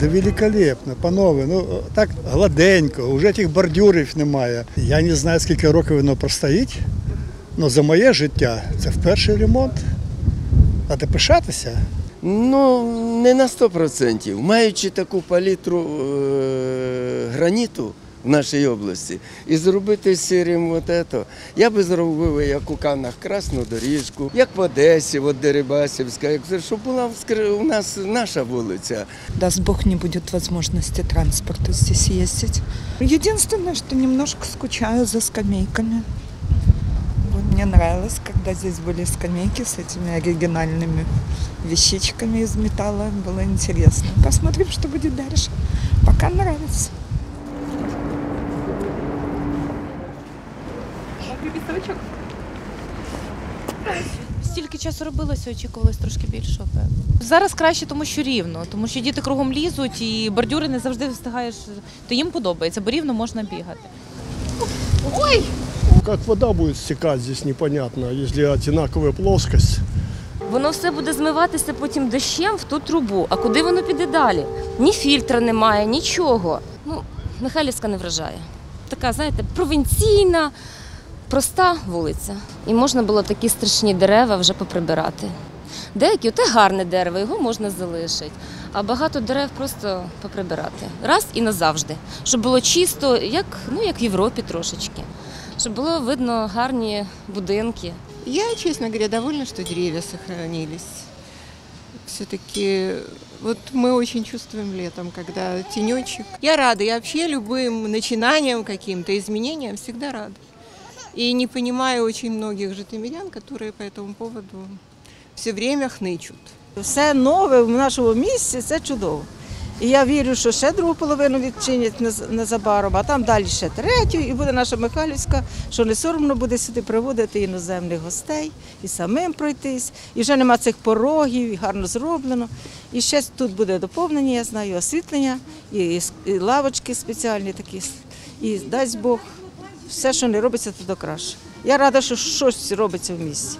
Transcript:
Да великолепно, панове, ну так гладенько, вже тих бордюрів немає. Я не знаю, скільки років воно простоїть, але за моє життя це вперший ремонт. А ти пишатися? Ну, не на 100%. Маючи таку палітру е, граніту в нашій області і зробити сірим от ето, я би зробив, як у Канах, красну доріжку, як в Одесі, от Дерибасівська, як це, щоб була в Скри- у нас наша вулиця. Даст Бог не будет возможности транспорта здесь ездить. Единственное, что немножко скучаю за скамейками. Вот мне нравилось, когда здесь были скамейки с этими оригинальными вещичками из металла. Было интересно. Посмотрим, что будет дальше. Пока нравится. Стільки часу робилося, очікувалось трошки певно. Зараз краще, тому що рівно, тому що діти кругом лізуть і бордюри не завжди встигаєш. То їм подобається, бо рівно можна бігати. Как вода будет стекать здесь непонятно, если одинаковая плоскость. Воно все буде змиватися потім дощем в ту трубу. А куди воно піде далі? Ні фільтра немає, нічого. Ну, Михайлівська не вражає. Така, знаєте, провінційна, проста вулиця. І можна було такі страшні дерева вже поприбирати. Деякі, оте гарне дерево, його можна залишити. А багато дерев просто поприбирати. Раз і назавжди. Щоб було чисто, як, ну, як в Європі трошечки. Щоб було видно гарні будинки. Я, честно говоря, довольна, что деревья сохранились. Все-таки вот мы очень чувствуем летом, когда тенечек. Я рада, я вообще любым начинаниям каким-то, изменениям всегда рада. И не понимаю очень многих житомирян, которые по этому поводу все время хнычут. Все нове в нашому місті це чудово. І я вірю, що ще другу половину відчинять нез- незабаром, а там далі ще третю, і буде наша Михайлівська, що не соромно буде сюди приводити іноземних гостей і самим пройтись. І вже нема цих порогів, і гарно зроблено. І ще тут буде доповнення, я знаю, освітлення, і, і с- і лавочки спеціальні такі. І дасть Бог, все, що не робиться, то до краще. Я рада, що щось робиться в місті.